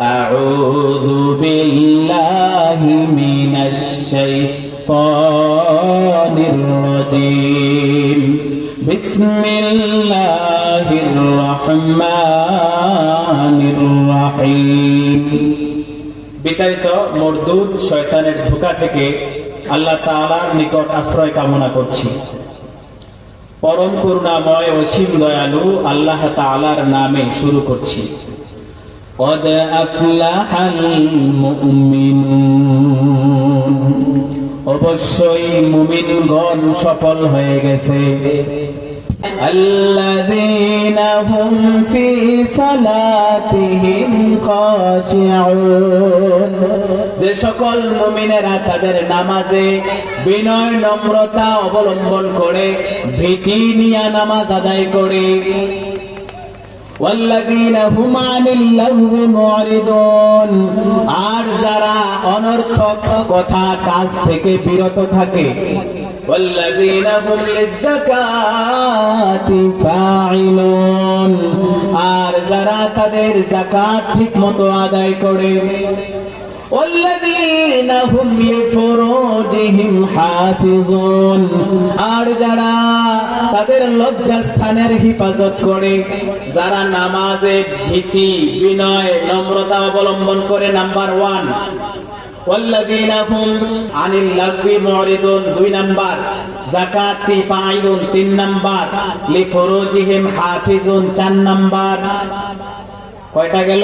أعوذ بالله من الشيطان الرجيم بسم الله الرحمن الرحيم বিতাড়িত মরদুদ শয়তানের ধোকা থেকে আল্লাহ তাআলার নিকট আশ্রয় কামনা করছি পরম করুণাময় অসীম দয়ালু আল্লাহ তাআলার নামে শুরু করছি قد أفلح المؤمنون অবশ্যই মুমিনগণ সফল হয়ে গেছে الذين هم في صلاتهم خاشعون যে সকল মুমিনেরা তাদের নামাজে বিনয় নম্রতা অবলম্বন করে ভীতি নিয়ে নামাজ আদায় করে والذين هم عن اللغو معرضون আর যারা অনর্থক কথা কাজ থেকে বিরত থাকে والذين هم للزكاة فاعلون আর যারা তাদের যাকাত ঠিকমতো আদায় করে والذين هم لفروجهم حافظون আর যারা তাদের লজ্জা স্থানের হিফাজত করে, যারা নামাজে ভীতি, বিনয়, নম্রতা অবলম্বন করে, নাম্বার ওয়ান। কয়টা গেল?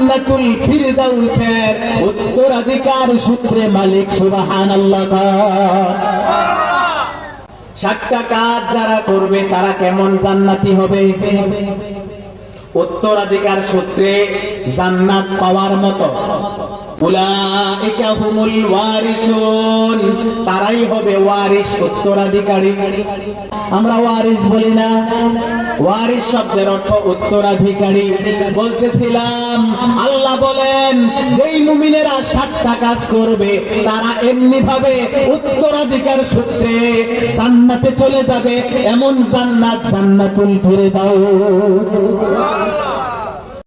জান্নাতুল ফিরদাউসের উত্তরাধিকার সূত্রে মালিক, সুবহানাল্লাহ। সাতটা কাজ যারা করবে, তারা কেমন জান্নাতি হবে? উত্তরাধিকার সূত্রে জান্নাত পাওয়ার মতো। তারাই হবে ওয়ারিস, উত্তরাধিকারী। আমরা ওয়ারিস বলি না। ওয়ারিস শব্দের অর্থ উত্তরাধিকারী। বলতেছিলাম, আল্লাহ বলেন, যেই মুমিনেরা সাতটা কাজ করবে, তারা এমনি ভাবে উত্তরাধিকার সূত্রে জান্নাতে চলে যাবে, এমন জান্নাত জান্নাতুল ফিরদাউস।